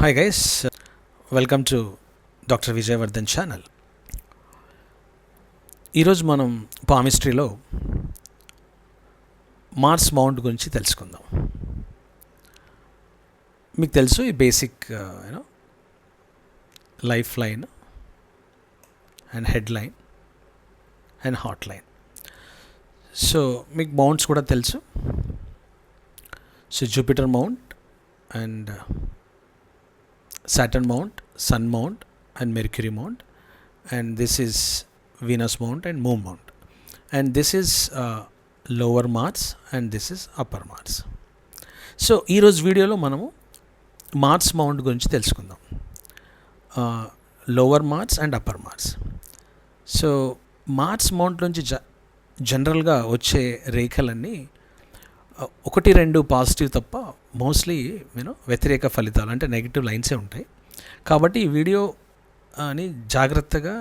Hi guys welcome to doctor Vijayavardhan channel ఈరోజు మనం పామిస్ట్రీలో Mars mount గురించి తెలుసుకుందాం. మీకు తెలుసు ఈ basic you know life line and head line and heart line so మీకు మౌంట్స్ కూడా తెలుసు. So Jupiter mount and Saturn mount sun mount and Mercury mount and this is Venus mount and Moon mount and this is lower Mars and this is upper Mars so ఈరోజు వీడియోలో మనము Mars mount గురించి తెలుసుకుందాం lower Mars and upper Mars so Mars mount నుంచి జ జనరల్గా వచ్చే రేఖలన్నీ ఒకటి రెండు పాజిటివ్ తప్ప మోస్ట్లీ నేను వ్యతిరేక ఫలితాలు అంటే నెగిటివ్ లైన్సే ఉంటాయి. కాబట్టి ఈ వీడియో అని జాగ్రత్తగా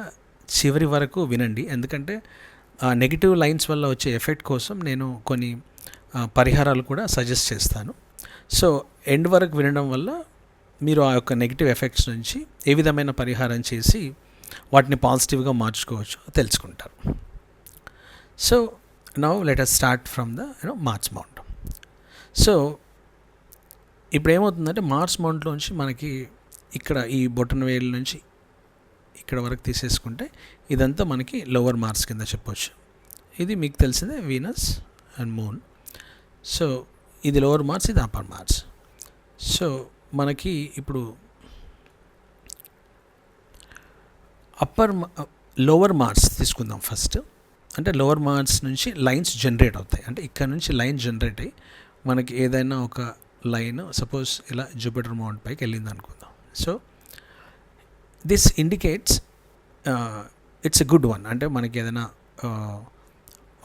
చివరి వరకు వినండి. ఎందుకంటే ఆ నెగిటివ్ లైన్స్ వల్ల వచ్చే ఎఫెక్ట్ కోసం నేను కొన్ని పరిహారాలు కూడా సజెస్ట్ చేస్తాను. సో ఎండ్ వరకు వినడం వల్ల మీరు ఆ యొక్క నెగిటివ్ ఎఫెక్ట్స్ నుంచి ఏ విధమైన పరిహారం చేసి వాటిని పాజిటివ్గా మార్చుకోవచ్చు తెలుసుకుంటారు. So now let us start from the you know Mars mount so ఇప్పుడు ఏమవుతుందంటే మార్స్ మౌంట్లోంచి మనకి ఇక్కడ ఈ బొటన్ వేలు నుంచి ఇక్కడ వరకు తీసేసుకుంటే ఇదంతా మనకి లోవర్ మార్స్ కింద చెప్పొచ్చు. ఇది మీకు తెలిసిందే వీనస్ అండ్ మూన్ సో ఇది లోవర్ మార్స్ ఇది అప్పర్ మార్స్ సో మనకి ఇప్పుడు అప్పర్ లోవర్ మార్స్ తీసుకుందాం ఫస్ట్ అంటే లోవర్ మార్స్ నుంచి లైన్స్ జనరేట్ అవుతాయి. అంటే ఇక్కడ నుంచి లైన్ జనరేట్ అయ్యి మనకి ఏదైనా ఒక లైన్ సపోజ్ ఇలా జూపిటర్ మౌంట్ పైకి వెళ్ళింది అనుకుందాం. So this indicates it's a good one అంటే మనకి ఏదైనా uh,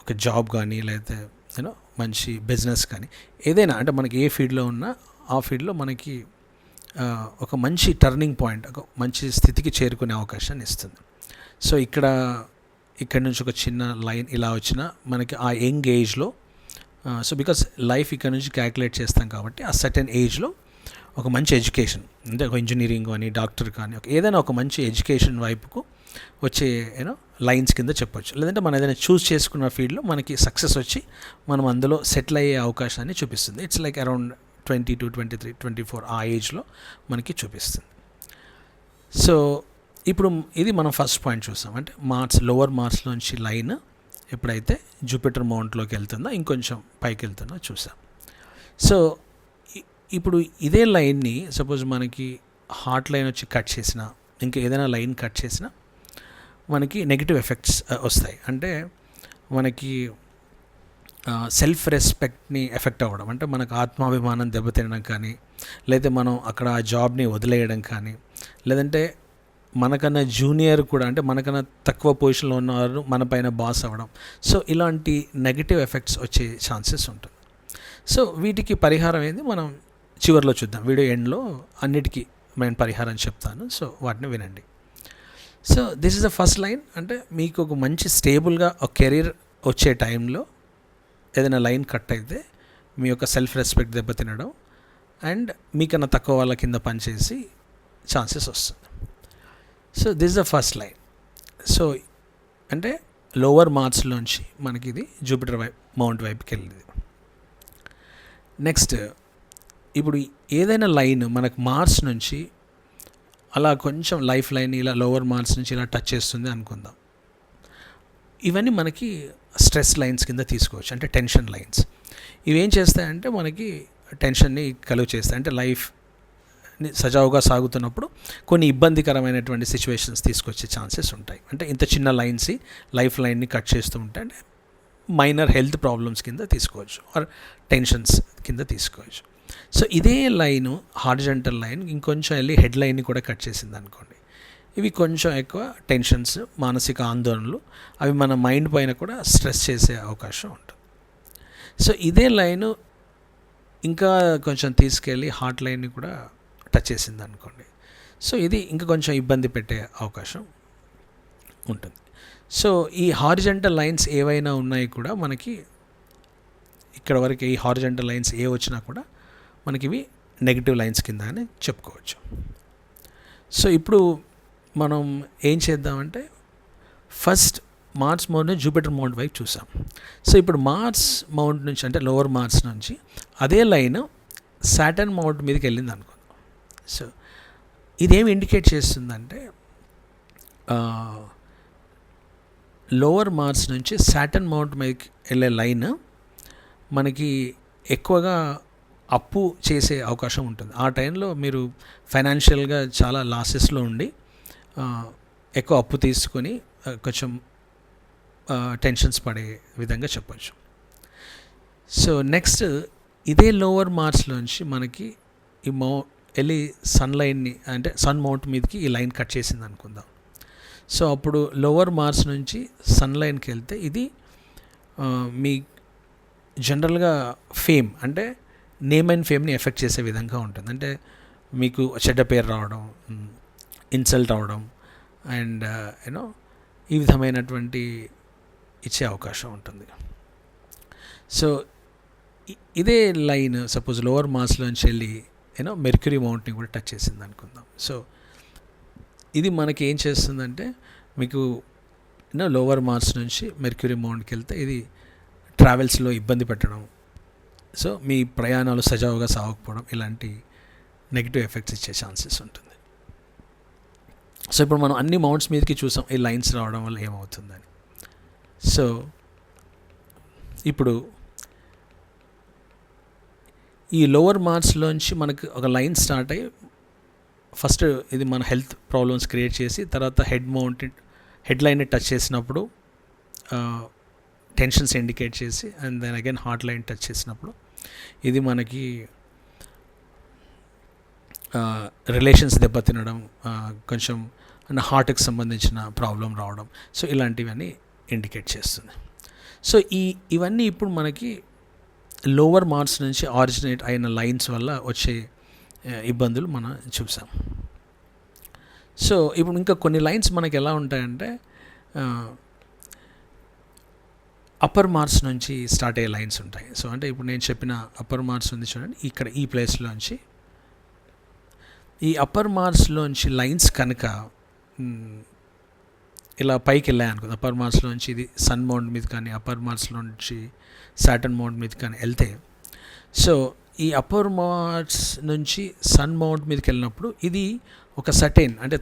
ఒక జాబ్ కానీ లేకపోతే యూనో మంచి బిజినెస్ కానీ ఏదైనా అంటే మనకి ఏ ఫీల్డ్లో ఉన్నా ఆ ఫీల్డ్లో మనకి uh, ఒక మంచి టర్నింగ్ పాయింట్ ఒక మంచి స్థితికి చేరుకునే అవకాశాన్ని ఇస్తుంది. సో ఇక్కడ ఇక్కడ నుంచి ఒక చిన్న లైన్ ఇలా వచ్చినా మనకి ఆ యంగ్ ఏజ్లో సో బికాస్ లైఫ్ ఇక్కడ నుంచి క్యాలిక్యులేట్ చేస్తాం కాబట్టి ఆ సర్టెన్ ఏజ్లో ఒక మంచి ఎడ్యుకేషన్ అంటే ఒక ఇంజనీరింగ్ కానీ డాక్టర్ కానీ ఒక ఏదైనా ఒక మంచి ఎడ్యుకేషన్ వైపుకు వచ్చే యూనో లైన్స్ కింద చెప్పొచ్చు. లేదంటే మనం ఏదైనా చూస్ చేసుకున్న ఫీల్డ్లో మనకి సక్సెస్ వచ్చి మనం అందులో సెటిల్ అయ్యే అవకాశాన్ని చూపిస్తుంది. It's like around twenty two twenty three twenty four ఆ ఏజ్లో మనకి చూపిస్తుంది. సో ఇప్పుడు ఇది మనం ఫస్ట్ పాయింట్ చూస్తాం అంటే మార్క్స్ లోవర్ మార్క్స్లోంచి లైన్ ఎప్పుడైతే జూపిటర్ మౌంట్లోకి వెళ్తుందో ఇంకొంచెం పైకి వెళ్తుందో చూసాం. సో ఇప్పుడు ఇదే లైన్ని సపోజ్ మనకి హార్ట్ లైన్ వచ్చి కట్ చేసిన ఇంకా ఏదైనా లైన్ కట్ చేసినా మనకి నెగిటివ్ ఎఫెక్ట్స్ వస్తాయి. అంటే మనకి సెల్ఫ్ రెస్పెక్ట్ని ఎఫెక్ట్ అవ్వడం. అంటే మనకు ఆత్మాభిమానం దెబ్బతినడం కానీ లేదా మనం అక్కడ ఆ జాబ్ని వదిలేయడం కానీ లేదంటే మనకన్నా జూనియర్ కూడా అంటే మనకన్నా తక్కువ పొజిషన్లో ఉన్నవారు మన పైన బాస్ అవ్వడం. సో ఇలాంటి నెగిటివ్ ఎఫెక్ట్స్ వచ్చే ఛాన్సెస్ ఉంటుంది. సో వీటికి పరిహారం ఏంది? మనం చివరిలో చూద్దాం. వీడియో ఎండ్లో అన్నిటికీ నేను పరిహారం చెప్తాను. సో వాటిని వినండి. So this is the first line అంటే మీకు ఒక మంచి స్టేబుల్గా ఒక కెరీర్ వచ్చే టైంలో ఏదైనా లైన్ కట్ అయితే మీ యొక్క సెల్ఫ్ రెస్పెక్ట్ దెబ్బతినడం అండ్ మీకన్నా తక్కువ వాళ్ళ కింద పనిచేసి ఛాన్సెస్ వస్తుంది. So this the first line so అంటే లోవర్ మార్చ్లోంచి మనకి ఇది జూపిటర్ వైపు మౌంట్ వైపుకి వెళ్ళింది. నెక్స్ట్ ఇప్పుడు ఏదైనా లైన్ మనకు మార్స్ నుంచి అలా కొంచెం లైఫ్ లైన్ ఇలా లోవర్ మార్స్ నుంచి ఇలా టచ్ చేస్తుంది అనుకుందాం. ఇవన్నీ మనకి స్ట్రెస్ లైన్స్ కింద తీసుకోవచ్చు అంటే టెన్షన్ లైన్స్ ఇవి ఏం చేస్తాయంటే మనకి టెన్షన్ని కలుగు చేస్తాయి. అంటే లైఫ్ సజావుగా సాగుతున్నప్పుడు కొన్ని ఇబ్బందికరమైనటువంటి సిచ్యువేషన్స్ తీసుకొచ్చే ఛాన్సెస్ ఉంటాయి. అంటే ఇంత చిన్న లైన్స్ లైఫ్ లైన్ని కట్ చేస్తూ ఉంటే అంటే మైనర్ హెల్త్ ప్రాబ్లమ్స్ కింద తీసుకోవచ్చు ఆర్ టెన్షన్స్ కింద తీసుకోవచ్చు. సో ఇదే లైను హార్జెంటల్ లైన్ ఇంకొంచెం వెళ్ళి హెడ్ లైన్ని కూడా కట్ చేసింది అనుకోండి. ఇవి కొంచెం ఎక్కువ టెన్షన్స్ మానసిక ఆందోళనలు అవి మన మైండ్ పైన కూడా స్ట్రెస్ చేసే అవకాశం ఉంటుంది. సో ఇదే లైను ఇంకా కొంచెం తీసుకెళ్ళి హార్ట్ లైన్ని కూడా టచ్ చేసింది అనుకోండి సో ఇది ఇంకా కొంచెం ఇబ్బంది పెట్టే అవకాశం ఉంటుంది. సో ఈ హారిజెంటల్ లైన్స్ ఏవైనా ఉన్నాయి కూడా మనకి ఇక్కడ వరకు ఈ హారిజెంటల్ లైన్స్ ఏ వచ్చినా కూడా మనకి ఇవి నెగిటివ్ లైన్స్ కింద అని చెప్పుకోవచ్చు. సో ఇప్పుడు మనం ఏం చేద్దామంటే ఫస్ట్ మార్స్ మౌంట్ నుంచి జూపిటర్ మౌంట్ వైపు చూసాం. సో ఇప్పుడు మార్స్ మౌంట్ నుంచి అంటే లోవర్ మార్స్ నుంచి అదే లైన్ సాటర్న్ మౌంట్ మీదకి వెళ్ళింది అనుకో సో ఇదేమి ఇండికేట్ చేస్తుందంటే లోవర్ మార్స్ నుంచి సాటన్ మౌంట్ మీదకి వెళ్ళే లైన్ మనకి ఎక్కువగా అప్పు చేసే అవకాశం ఉంటుంది. ఆ టైంలో మీరు ఫైనాన్షియల్గా చాలా లాసెస్లో ఉండి ఎక్కువ అప్పు తీసుకొని కొంచెం టెన్షన్స్ పడే విధంగా చెప్పచ్చు. సో నెక్స్ట్ ఇదే లోవర్ మార్చ్లోంచి మనకి ఈ మౌ వెళ్ళి సన్ లైన్ని అంటే సన్ మౌంట్ మీదకి ఈ లైన్ కట్ చేసింది అనుకుందాం. సో అప్పుడు లోవర్ మార్స్ నుంచి సన్ లైన్కి వెళ్తే ఇది మీ జనరల్గా ఫేమ్ అంటే నేమ్ అండ్ ఫేమ్ని ఎఫెక్ట్ చేసే విధంగా ఉంటుంది. అంటే మీకు చెడ్డ పేరు రావడం ఇన్సల్ట్ అవడం అండ్ యూనో ఈ విధమైనటువంటి ఇచ్చే అవకాశం ఉంటుంది. సో ఇదే లైన్ సపోజ్ లోవర్ మాస్లోంచి వెళ్ళి యూనో మెర్క్యూరీ మౌంట్ని కూడా టచ్ చేసింది అనుకుందాం. సో ఇది మనకి ఏం చేస్తుందంటే మీకు యూనో లోవర్ మార్స్ నుంచి మెర్క్యూరీ మౌంట్కి వెళ్తే ఇది ట్రావెల్స్లో ఇబ్బంది పెట్టడం సో మీ ప్రయాణాలు సజావుగా సాగకపోవడం ఇలాంటి నెగిటివ్ ఎఫెక్ట్స్ ఇచ్చే ఛాన్సెస్ ఉంటుంది. సో ఇప్పుడు మనం అన్ని మౌంట్స్ మీదకి చూసాం ఈ లైన్స్ రావడం వల్ల ఏమవుతుందని. సో ఇప్పుడు ఈ లోవర్ మార్క్స్లోంచి మనకు ఒక లైన్ స్టార్ట్ అయ్యి ఫస్ట్ ఇది మన హెల్త్ ప్రాబ్లమ్స్ క్రియేట్ చేసి తర్వాత హెడ్ మౌంటెడ్ హెడ్ లైన్ని టచ్ చేసినప్పుడు టెన్షన్స్ ఇండికేట్ చేసి and then again heart line touch చేసినప్పుడు ఇది మనకి రిలేషన్స్ దెబ్బతినడం కొంచెం హార్ట్కి సంబంధించిన ప్రాబ్లం రావడం. సో ఇలాంటివన్నీ ఇండికేట్ చేస్తుంది. సో ఈ ఇవన్నీ ఇప్పుడు మనకి లోవర్ మార్క్స్ నుంచి ఆరిజినేట్ అయిన లైన్స్ వల్ల వచ్చే ఇబ్బందులు మనం చూసాం. సో ఇప్పుడు ఇంకా కొన్ని లైన్స్ మనకి ఎలా ఉంటాయంటే అప్పర్ మార్క్స్ నుంచి స్టార్ట్ అయ్యే లైన్స్ ఉంటాయి. సో అంటే ఇప్పుడు నేను చెప్పిన అప్పర్ మార్క్స్ ఉంది చూడండి ఇక్కడ ఈ ప్లేస్లోంచి ఈ అప్పర్ మార్క్స్లోంచి లైన్స్ కనుక ఇలా పైకి వెళ్ళాయి అనుకో అప్పర్ నుంచి ఇది సన్ మౌంట్ మీద కానీ అప్పర్ నుంచి సాటర్న్ మౌంట్ మీద కానీ వెళ్తే. సో ఈ అప్పర్ మార్స్ నుంచి సన్ మౌంట్ మీదకి వెళ్ళినప్పుడు ఇది ఒక సటైన్ అంటే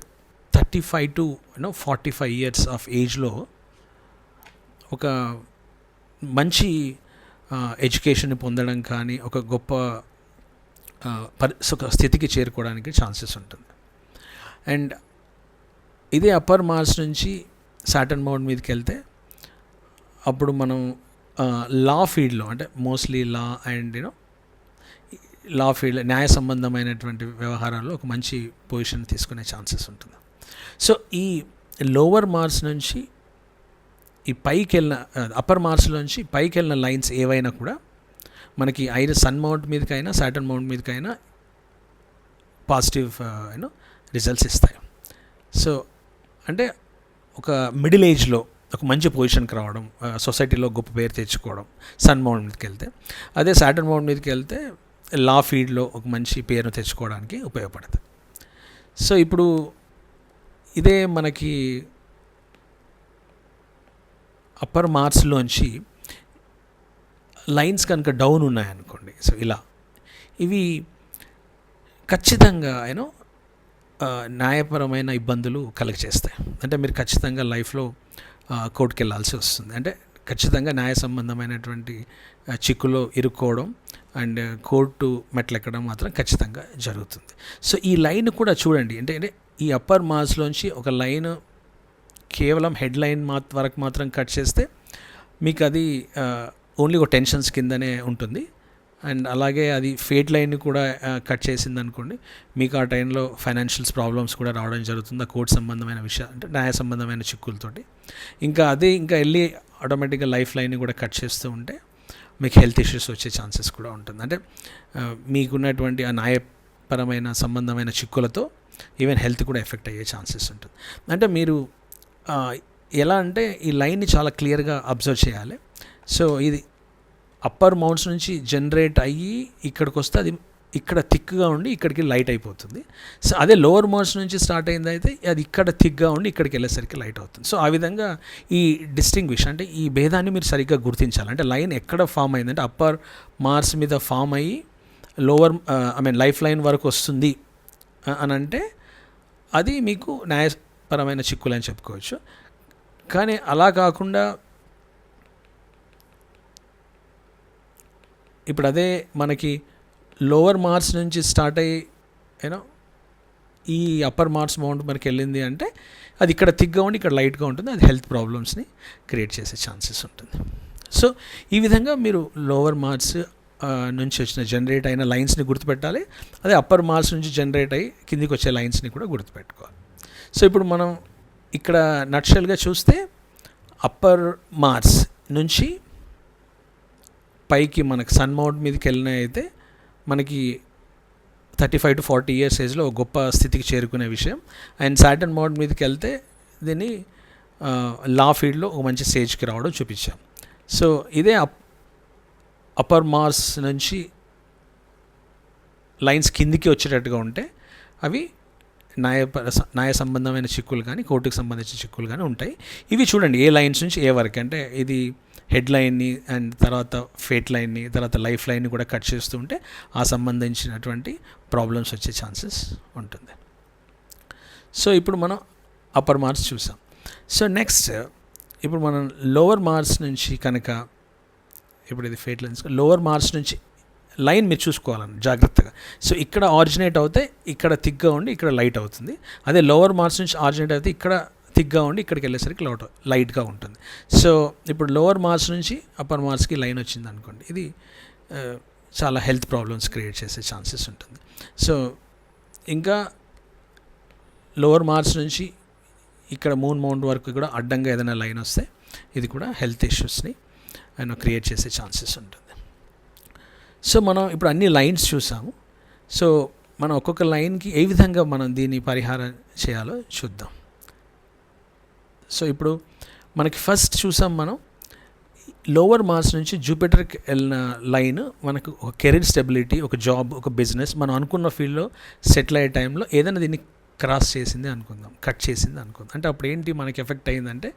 thirty five to you know forty five years of ఏజ్లో ఒక మంచి ఎడ్యుకేషన్ పొందడం కానీ ఒక గొప్ప పరి ఒక స్థితికి చేరుకోవడానికి ఛాన్సెస్ ఉంటుంది. అండ్ ఇదే అప్పర్ మార్స్ నుంచి సాటర్న్ మౌంట్ మీదకి వెళ్తే అప్పుడు మనం లా ఫీల్డ్లో అంటే mostly law and you know law field న్యాయ సంబంధమైనటువంటి వ్యవహారాల్లో ఒక మంచి పొజిషన్ తీసుకునే ఛాన్సెస్ ఉంటుంది. సో ఈ లోవర్ మార్స్ నుంచి ఈ పైకి వెళ్ళిన అప్పర్ మార్స్లోంచి పైకి వెళ్ళిన లైన్స్ ఏవైనా కూడా మనకి ఐదు సన్ మౌంట్ మీదకైనా సాటర్న్ మౌంట్ మీదకైనా పాజిటివ్ యూనో రిజల్ట్స్ ఇస్తాయి. సో అంటే ఒక మిడిల్ ఏజ్లో ఒక మంచి పొజిషన్కి రావడం సొసైటీలో గొప్ప పేరు తెచ్చుకోవడం సన్ మౌంట్ మీదకి వెళ్తే. అదే సాటర్న్ మౌంట్ మీదకి వెళ్తే లా ఫీల్డ్లో ఒక మంచి పేరును తెచ్చుకోవడానికి ఉపయోగపడుతుంది సో ఇప్పుడు ఇదే మనకి అప్పర్ మార్క్స్లోంచి లైన్స్ కనుక డౌన్ ఉన్నాయనుకోండి సో ఇలా. ఇవి ఖచ్చితంగా యూనో న్యాయపరమైన ఇబ్బందులు కలుగ చేస్తాయి అంటే మీరు ఖచ్చితంగా లైఫ్లో కోర్టుకి వెళ్ళాల్సి వస్తుంది. అంటే ఖచ్చితంగా న్యాయ సంబంధమైనటువంటి చిక్కులో ఇరుక్కోవడం అండ్ కోర్టు మెట్లెక్కడం మాత్రం ఖచ్చితంగా జరుగుతుంది. సో ఈ లైన్ కూడా చూడండి. అంటే అంటే ఈ అప్పర్ మాస్లోంచి ఒక లైన్ కేవలం హెడ్ లైన్ మా వరకు మాత్రం కట్ చేస్తే మీకు అది ఓన్లీ ఒక టెన్షన్స్ కిందనే ఉంటుంది. అండ్ అలాగే అది ఫేట్ లైన్ కూడా కట్ చేసింది అనుకోండి మీకు ఆ టైంలో ఫైనాన్షియల్స్ ప్రాబ్లమ్స్ కూడా రావడం జరుగుతుంది ఆ కోర్టు సంబంధమైన విషయాలు అంటే న్యాయ సంబంధమైన చిక్కులతోటి. ఇంకా అదే ఇంకా వెళ్ళి ఆటోమేటిక్గా లైఫ్ లైన్ కూడా కట్ చేస్తూ ఉంటే మీకు హెల్త్ ఇష్యూస్ వచ్చే ఛాన్సెస్ కూడా ఉంటుంది. అంటే మీకున్నటువంటి ఆ న్యాయపరమైన సంబంధమైన చిక్కులతో ఈవెన్ హెల్త్ కూడా ఎఫెక్ట్ అయ్యే ఛాన్సెస్ ఉంటుంది. అంటే మీరు ఎలా అంటే ఈ లైన్ని చాలా క్లియర్గా అబ్జర్వ్ చేయాలి. సో ఇది అప్పర్ మౌంట్స్ నుంచి జనరేట్ అయ్యి ఇక్కడికి వస్తే అది ఇక్కడ థిక్గా ఉండి ఇక్కడికి లైట్ అయిపోతుంది. సో అదే లోవర్ మౌంట్స్ నుంచి స్టార్ట్ అయింది అయితే అది ఇక్కడ థిక్గా ఉండి ఇక్కడికి వెళ్ళేసరికి లైట్ అవుతుంది. సో ఆ విధంగా ఈ డిస్టింగ్విష్ అంటే ఈ భేదాన్ని మీరు సరిగ్గా గుర్తించాలి. అంటే లైన్ ఎక్కడ ఫామ్ అయిందంటే అప్పర్ మార్స్ మీద ఫామ్ అయ్యి lower I mean life line వరకు వస్తుంది అని అంటే అది మీకు న్యాయపరమైన చిక్కులు అని చెప్పుకోవచ్చు. కానీ అలా కాకుండా ఇప్పుడు అదే మనకి లోవర్ మార్స్ నుంచి స్టార్ట్ అయ్యి యూనో ఈ అప్పర్ మార్స్ మౌంట్ మనకి వెళ్ళింది అంటే అది ఇక్కడ థిక్గా ఉండి ఇక్కడ లైట్గా ఉంటుంది. అది హెల్త్ ప్రాబ్లమ్స్ని క్రియేట్ చేసే ఛాన్సెస్ ఉంటుంది. సో ఈ విధంగా మీరు లోవర్ మార్స్ నుంచి వచ్చిన జనరేట్ అయిన లైన్స్ని గుర్తుపెట్టాలి. అదే అప్పర్ మార్స్ నుంచి జనరేట్ అయ్యి కిందికి వచ్చే లైన్స్ని కూడా గుర్తుపెట్టుకోవాలి. సో ఇప్పుడు మనం ఇక్కడ నక్షల్గా చూస్తే అప్పర్ మార్స్ నుంచి పైకి మనకి సన్ మౌంట్ మీదకి వెళ్ళిన అయితే మనకి thirty five to forty years ఏజ్లో ఒక గొప్ప స్థితికి చేరుకునే విషయం. అండ్ సాటర్న్ మౌంట్ మీదకి వెళ్తే దీన్ని లా ఫీల్డ్లో ఒక మంచి స్టేజ్కి రావడం చూపించాం. సో ఇదే అప్ అప్పర్ మార్స్ నుంచి లైన్స్ కిందికి వచ్చేటట్టుగా ఉంటే అవి న్యాయ న్యాయ సంబంధమైన చిక్కులు కానీ కోర్టుకు సంబంధించిన చిక్కులు కానీ ఉంటాయి. ఇవి చూడండి ఏ లైన్స్ నుంచి ఏ వరకు. అంటే ఇది హెడ్ లైన్ని అండ్ తర్వాత ఫేట్ లైన్ని తర్వాత లైఫ్ లైన్ని కూడా కట్ చేస్తూ ఉంటే ఆ సంబంధించినటువంటి ప్రాబ్లమ్స్ వచ్చే ఛాన్సెస్ ఉంటుంది. సో ఇప్పుడు మనం అప్పర్ మార్క్స్ చూసాం. సో నెక్స్ట్ ఇప్పుడు మనం లోవర్ మార్క్స్ నుంచి కనుక ఇప్పుడు ఇది ఫేట్ లైన్స్ లోవర్ మార్క్స్ నుంచి లైన్ మీరు చూసుకోవాలని జాగ్రత్తగా. సో ఇక్కడ ఆరిజినేట్ అవుతే ఇక్కడ థిక్గా ఉండి ఇక్కడ లైట్ అవుతుంది. అదే లోవర్ మార్క్స్ నుంచి ఆరిజినేట్ అయితే ఇక్కడ థిక్గా ఉండి ఇక్కడికి వెళ్ళేసరికి లౌట్ లైట్గా ఉంటుంది. సో ఇప్పుడు లోవర్ మార్క్స్ నుంచి అప్పర్ మార్క్స్కి లైన్ వచ్చింది అనుకోండి ఇది చాలా హెల్త్ ప్రాబ్లమ్స్ క్రియేట్ చేసే ఛాన్సెస్ ఉంటుంది. సో ఇంకా లోవర్ మార్క్స్ నుంచి ఇక్కడ మూన్ మౌంట్ వరకు కూడా అడ్డంగా ఏదైనా లైన్ వస్తే ఇది కూడా హెల్త్ ఇష్యూస్ని ఆయన క్రియేట్ చేసే ఛాన్సెస్ ఉంటుంది సో మనం ఇప్పుడు అన్ని లైన్స్ చూసాము. సో మనం ఒక్కొక్క లైన్కి ఏ విధంగా మనం దీన్ని పరిహారం చేయాలో చూద్దాం. సో ఇప్పుడు మనకి ఫస్ట్ చూసాం మనం లోవర్ మార్స్ నుంచి జూపిటర్కి వెళ్ళిన లైన్ మనకు ఒక కెరీర్ స్టెబిలిటీ ఒక జాబ్ ఒక బిజినెస్ మనం అనుకున్న ఫీల్డ్లో సెటిల్ అయ్యే టైంలో ఏదైనా దీన్ని క్రాస్ చేసింది అనుకుందాం కట్ చేసింది అనుకుందాం. అంటే అప్పుడు ఏంటి మనకి ఎఫెక్ట్ అయిందంటే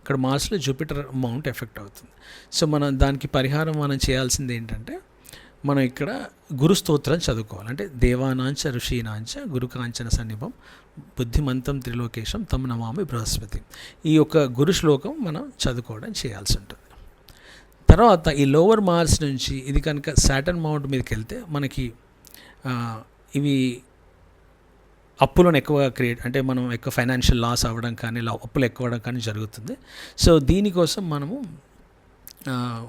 అక్కడ మార్స్లో జూపిటర్ అమౌంట్ ఎఫెక్ట్ అవుతుంది. సో మనం దానికి పరిహారం మనం చేయాల్సింది ఏంటంటే మనం ఇక్కడ గురు స్తోత్రం చదువుకోవాలి. అంటే దేవానాంచ ఋషీనాంచ గురుకాంచన సన్నిభం బుద్ధిమంతం త్రిలోకేశం తమ నమామి బృహస్పతి. ఈ యొక్క గురు శ్లోకం మనం చదువుకోవడం చేయాల్సి ఉంటుంది. తర్వాత ఈ లోవర్ మార్స్ నుంచి ఇది కనుక సాటన్ మౌంట్ మీదకి వెళ్తే మనకి ఇవి అప్పులను ఎక్కువగా క్రియేట్ అంటే మనం ఎక్కువ ఫైనాన్షియల్ లాస్ అవ్వడం కానీ లా- అప్పులు ఎక్కువ అవ్వడం కానీ జరుగుతుంది. సో దీనికోసం మనము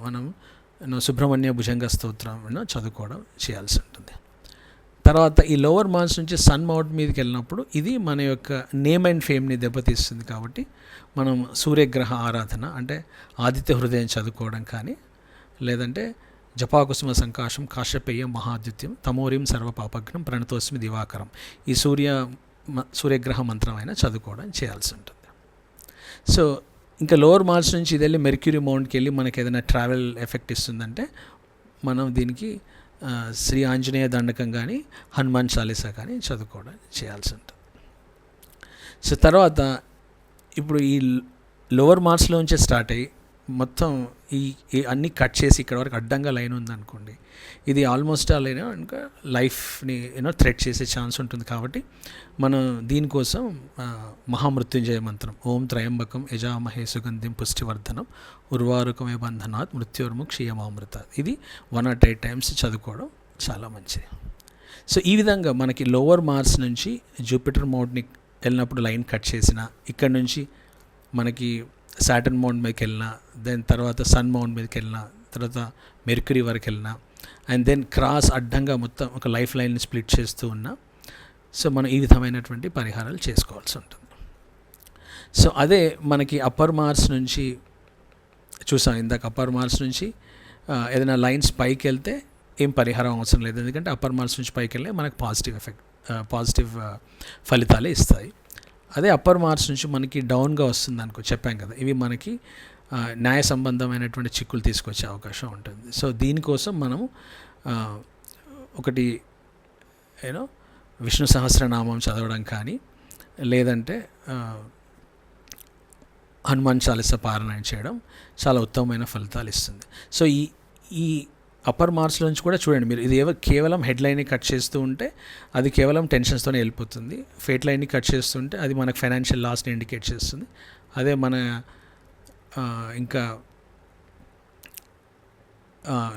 మనం సుబ్రహ్మణ్య భుజంగ స్తోత్రం చదువుకోవడం చేయాల్సి ఉంటుంది. తర్వాత ఈ లోవర్ మాన్స్ నుంచి సన్ మౌంట్ మీదకి వెళ్ళినప్పుడు ఇది మన యొక్క నేమ్ అండ్ ఫేమ్ని దెబ్బతీస్తుంది కాబట్టి మనం సూర్యగ్రహ ఆరాధన అంటే ఆదిత్య హృదయం చదువుకోవడం కానీ లేదంటే జపాకుసుమ సంకాశం కాశ్యపేయం మహాద్యుత్యం తమోరిం సర్వపాపగ్నం ప్రణతోస్మి దివాకరం ఈ సూర్య సూర్యగ్రహ మంత్రం అయినా చదువుకోవడం చేయాల్సి ఉంటుంది. సో ఇంకా లోవర్ మార్స్ నుంచి ఇది వెళ్ళి మెర్క్యూరీ మౌంట్కి వెళ్ళి మనకి ఏదైనా ట్రావెల్ ఎఫెక్ట్ ఇస్తుందంటే మనం దీనికి శ్రీ ఆంజనేయ దండకం కానీ హనుమాన్ చాలీసా కానీ చదువుకోవడం చేయాల్సి ఉంటుంది సో తర్వాత ఇప్పుడు ఈ లోవర్ మార్క్స్లోంచే స్టార్ట్ అయ్యి మొత్తం ఈ ఈ అన్నీ కట్ చేసి ఇక్కడ వరకు అడ్డంగా లైన్ ఉందనుకోండి ఇది ఆల్మోస్ట్ ఆల్ అయినా ఇంకా లైఫ్ని యూనో థ్రెట్ చేసే ఛాన్స్ ఉంటుంది కాబట్టి మనం దీనికోసం మహామృత్యుంజయ మంత్రం ఓం త్రయంబకం యజామహే సుగంధిం పుష్టివర్ధనం ఉర్వారుకమే బంధనాత్ మృత్యుర్ము క్షీయమామృత. ఇది వన్ నాట్ ఎయిట్ టైమ్స్ చదువుకోవడం చాలా మంచిది. సో ఈ విధంగా మనకి లోవర్ మార్స్ నుంచి జూపిటర్ మౌంట్ని వెళ్ళినప్పుడు లైన్ కట్ చేసిన ఇక్కడ నుంచి మనకి సాటర్న్ మౌంట్ మీదకి వెళ్ళిన దెన్ తర్వాత సన్ మౌంట్ మీదకి వెళ్ళిన తర్వాత మెర్క్యూరీ వరకు వెళ్ళిన అండ్ దెన్ క్రాస్ అడ్డంగా మొత్తం ఒక లైఫ్ లైన్ని స్ప్లిట్ చేస్తూ ఉన్నా సో మనం ఈ విధమైనటువంటి పరిహారాలు చేసుకోవాల్సి ఉంటుంది. సో అదే మనకి అప్పర్ మార్స్ నుంచి చూసాం ఇందాక అప్పర్ మార్స్ నుంచి ఏదైనా లైన్స్ పైకి వెళ్తే ఏం పరిహారం అవసరం లేదు. ఎందుకంటే అప్పర్ మార్స్ నుంచి పైకి వెళ్ళే మనకు పాజిటివ్ ఎఫెక్ట్ పాజిటివ్ ఫలితాలే ఇస్తాయి. అదే అప్పర్ మార్క్స్ నుంచి మనకి డౌన్గా వస్తుంది అనుకో చెప్పాం కదా. ఇవి మనకి న్యాయ సంబంధమైనటువంటి చిక్కులు తీసుకొచ్చే అవకాశం ఉంటుంది. సో దీనికోసం మనము ఒకటి యూనో విష్ణు సహస్రనామం చదవడం కానీ లేదంటే హనుమాన్ చాలీస పారాయణ చేయడం చాలా ఉత్తమమైన ఫలితాలు ఇస్తుంది. సో ఈ ఈ అప్పర్ మార్క్స్ నుంచి కూడా చూడండి మీరు. ఇది ఏవో కేవలం హెడ్ లైన్ని కట్ చేస్తూ ఉంటే అది కేవలం టెన్షన్స్తోనే వెళ్ళిపోతుంది. ఫేట్ లైన్ని కట్ చేస్తుంటే అది మనకు ఫైనాన్షియల్ లాస్ని ఇండికేట్ చేస్తుంది. అదే మన ఇంకా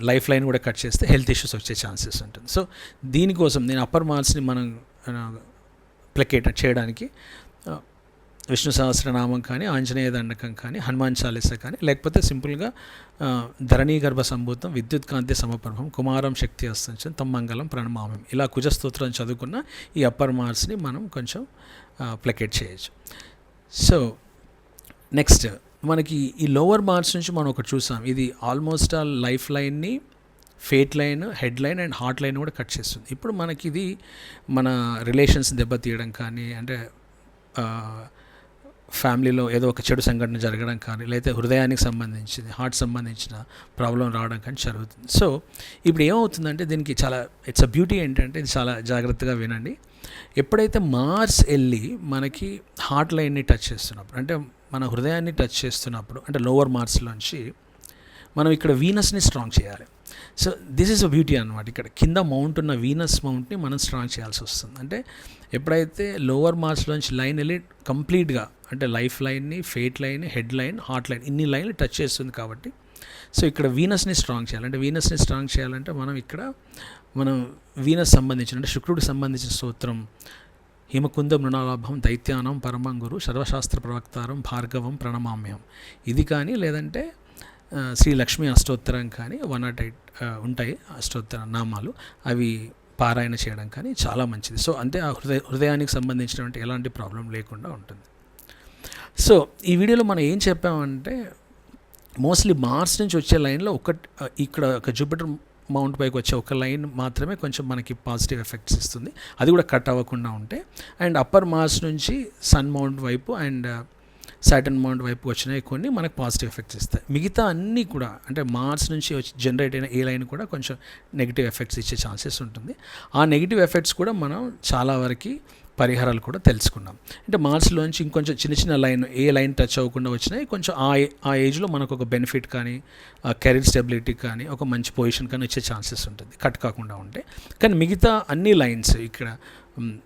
లైఫ్ లైన్ కూడా కట్ చేస్తే హెల్త్ ఇష్యూస్ వచ్చే ఛాన్సెస్ ఉంటుంది. సో దీనికోసం నేను అప్పర్ మార్క్స్ని మనం ప్లకేట్ చేయడానికి విష్ణు సహస్రనామం కానీ ఆంజనేయ దండకం కానీ హనుమాన్ చాలీస కానీ లేకపోతే సింపుల్గా ధరణీ గర్భ సంభూతం విద్యుత్ కాంతి సమప్రభం కుమారం శక్తి అస్తంచం తమ్మంగళం ప్రణమామం ఇలా కుజస్తోత్రం చదువుకున్న ఈ అప్పర్ మార్క్స్ని మనం కొంచెం ప్లకేట్ చేయొచ్చు. సో నెక్స్ట్ మనకి ఈ లోవర్ మార్క్స్ నుంచి మనం ఒకటి చూసాం. ఇది ఆల్మోస్ట్ ఆల్ లైఫ్ లైన్ని fate line head line and heart line కూడా కట్ చేస్తుంది. ఇప్పుడు మనకి ఇది మన రిలేషన్స్ దెబ్బతీయడం కానీ అంటే ఫ్యామిలీలో ఏదో ఒక చెడు సంఘటన జరగడం కానీ లేకపోతే హృదయానికి సంబంధించింది హార్ట్ సంబంధించిన ప్రాబ్లం రావడం కానీ జరుగుతుంది. సో ఇప్పుడు ఏమవుతుందంటే దీనికి చాలా ఇట్స్ అ బ్యూటీ ఏంటంటే ఇది చాలా జాగ్రత్తగా వినండి. ఎప్పుడైతే మార్స్ వెళ్ళి మనకి హార్ట్ లైన్ని టచ్ చేస్తున్నప్పుడు అంటే మన హృదయాన్ని టచ్ చేస్తున్నప్పుడు అంటే లోవర్ మార్స్లోంచి మనం ఇక్కడ వీనస్ని స్ట్రాంగ్ చేయాలి. So this is a beauty అనమాట ఇక్కడ. కింద మౌంట్ ఉన్న వీనస్ మౌంట్ని మనం స్ట్రాంగ్ చేయాల్సి వస్తుంది. అంటే ఎప్పుడైతే లోవర్ మార్స్లోంచి లైన్ వెళ్ళి కంప్లీట్గా అంటే లైఫ్ లైన్ని fate line head line heart line ఇన్ని లైన్లు టచ్ చేస్తుంది కాబట్టి. సో ఇక్కడ వీనస్ని స్ట్రాంగ్ చేయాలి. అంటే వీనస్ని స్ట్రాంగ్ చేయాలంటే మనం ఇక్కడ మనం వీనస్ సంబంధించిన అంటే శుక్రుడికి సంబంధించిన సూత్రం హిమకుంద మృణాలాభం దైత్యానం పరమంగురు సర్వశాస్త్ర ప్రవక్తారం భార్గవం ప్రణమామ్యం. ఇది కానీ లేదంటే శ్రీ లక్ష్మీ అష్టోత్తరం కానీ వన్ నాట్ ఎయిట్ ఉంటాయి అష్టోత్తర నామాలు. అవి పారాయణ చేయడం కానీ చాలా మంచిది. సో అంటే ఆ హృదయ హృదయానికి సంబంధించినటువంటి ఎలాంటి ప్రాబ్లం లేకుండా ఉంటుంది. సో ఈ వీడియోలో మనం ఏం చెప్పామంటే మోస్ట్లీ మార్స్ నుంచి వచ్చే లైన్లో ఒక ఇక్కడ ఒక జూపిటర్ మౌంట్ పైకి వచ్చే ఒక లైన్ మాత్రమే కొంచెం మనకి పాజిటివ్ ఎఫెక్ట్స్ ఇస్తుంది. అది కూడా కట్ అవ్వకుండా ఉంటే. అండ్ అప్పర్ మార్స్ నుంచి సన్ మౌంట్ వైపు అండ్ సాటన్ మౌంట్ వైపు వచ్చినవి కొన్ని మనకు పాజిటివ్ ఎఫెక్ట్స్ ఇస్తాయి. మిగతా అన్నీ కూడా అంటే మార్స్ నుంచి వచ్చి జనరేట్ అయిన ఏ లైన్ కూడా కొంచెం నెగిటివ్ ఎఫెక్ట్స్ ఇచ్చే ఛాన్సెస్ ఉంటుంది. ఆ నెగిటివ్ ఎఫెక్ట్స్ కూడా మనం చాలా వరకు పరిహారాలు కూడా తెలుసుకున్నాం. అంటే మార్చ్లోంచి ఇంకొంచెం చిన్న చిన్న లైన్ ఏ లైన్ టచ్ అవ్వకుండా వచ్చినాయి కొంచెం ఆ ఏ- ఆ ఏజ్లో మనకు ఒక బెనిఫిట్ కానీ కెరీర్ స్టెబిలిటీ కానీ ఒక మంచి పొజిషన్ కానీ వచ్చే ఛాన్సెస్ ఉంటుంది. కట్ కాకుండా ఉంటే. కానీ మిగతా అన్ని లైన్స్ ఇక్కడ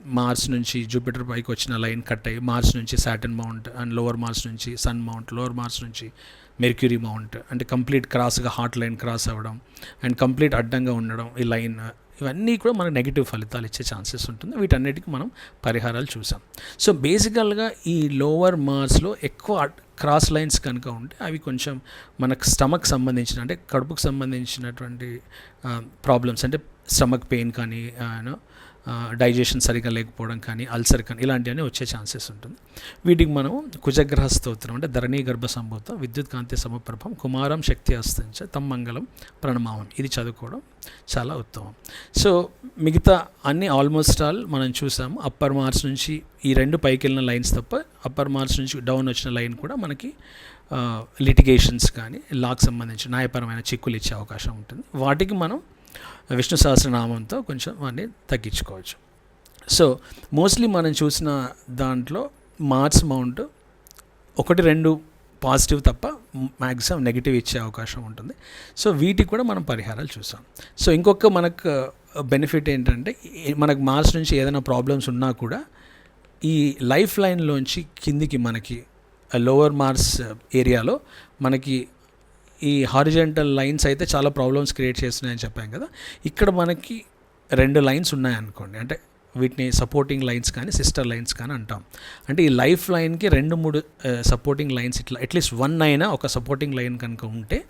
మార్స్ నుంచి జూపిటర్ పైకి వచ్చిన లైన్ కట్ అయ్యి మార్స్ నుంచి Saturn mount and lower Mars నుంచి సన్ మౌంట్ లోవర్ మార్స్ నుంచి మెర్క్యూరీ మౌంట్. అంటే కంప్లీట్ క్రాస్గా హార్ట్ లైన్ క్రాస్ అవ్వడం అండ్ కంప్లీట్ అడ్డంగా ఉండడం ఈ లైన్ ఇవన్నీ కూడా మనకు నెగిటివ్ ఫలితాలు ఇచ్చే ఛాన్సెస్ ఉంటుంది. వీటన్నిటికీ మనం పరిహారాలు చూసాం. సో బేసికల్గా ఈ లోవర్ మార్స్లో ఎక్కువ క్రాస్ లైన్స్ కనుక ఉంటే అవి కొంచెం మనకు స్టమక్ సంబంధించిన అంటే కడుపుకు సంబంధించినటువంటి ప్రాబ్లమ్స్ అంటే స్టమక్ పెయిన్ కానీ యూనో డైజెషన్ సరిగా లేకపోవడం కానీ అల్సర్ కానీ ఇలాంటివన్నీ వచ్చే ఛాన్సెస్ ఉంటుంది. వీటికి మనం కుజగ్రహ స్తోత్రం అంటే ధరణీ గర్భ సంభూతం విద్యుత్ కాంతి సమప్రభం కుమారం శక్తి అస్తంచ తమ్మంగళం ప్రణమామం. ఇది చదువుకోవడం చాలా ఉత్తమం. సో మిగతా అన్ని ఆల్మోస్ట్ ఆల్ మనం చూసాము అప్పర్ మార్క్స్ నుంచి ఈ రెండు పైకి వెళ్ళిన లైన్స్ తప్ప అప్పర్ మార్క్స్ నుంచి డౌన్ వచ్చిన లైన్ కూడా మనకి లిటిగేషన్స్ కానీ లాక్ సంబంధించి న్యాయపరమైన చిక్కులు ఇచ్చే అవకాశం ఉంటుంది. వాటికి మనం విష్ణు సహస్రనామంతో కొంచెం వాటిని తగ్గించుకోవచ్చు. సో మోస్ట్లీ మనం చూసిన దాంట్లో మార్స్ మౌంట్ ఒకటి రెండు పాజిటివ్ తప్ప మ్యాక్సిమం నెగిటివ్ ఇచ్చే అవకాశం ఉంటుంది. సో వీటికి కూడా మనం పరిహారాలు చూసాం సో ఇంకొక మనకు బెనిఫిట్ ఏంటంటే మనకు మార్స్ నుంచి ఏదైనా ప్రాబ్లమ్స్ ఉన్నా కూడా ఈ లైఫ్ లైన్లోంచి కిందికి మనకి లోవర్ మార్స్ ఏరియాలో మనకి ఈ హారిజెంటల్ లైన్స్ అయితే చాలా ప్రాబ్లమ్స్ క్రియేట్ చేస్తున్నాయని చెప్పాం కదా. ఇక్కడ మనకి రెండు లైన్స్ ఉన్నాయనుకోండి. అంటే వీటిని సపోర్టింగ్ లైన్స్ కానీ సిస్టర్ లైన్స్ కానీ అంటాం. అంటే ఈ లైఫ్ లైన్కి రెండు మూడు సపోర్టింగ్ లైన్స్ ఇట్లా అట్లీస్ట్ వన్ అయినా ఒక సపోర్టింగ్ లైన్ కనుక ఉంటే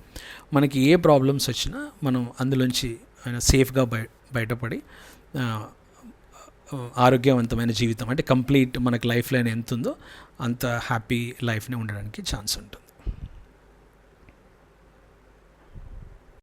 మనకి ఏ ప్రాబ్లమ్స్ వచ్చినా మనం అందులోంచి సేఫ్గా బయ బయటపడి ఆరోగ్యవంతమైన జీవితం అంటే కంప్లీట్ మనకి లైఫ్ లైన్ ఎంత ఉందో అంత హ్యాపీ లైఫ్ని ఉండడానికి ఛాన్స్ ఉంటుంది.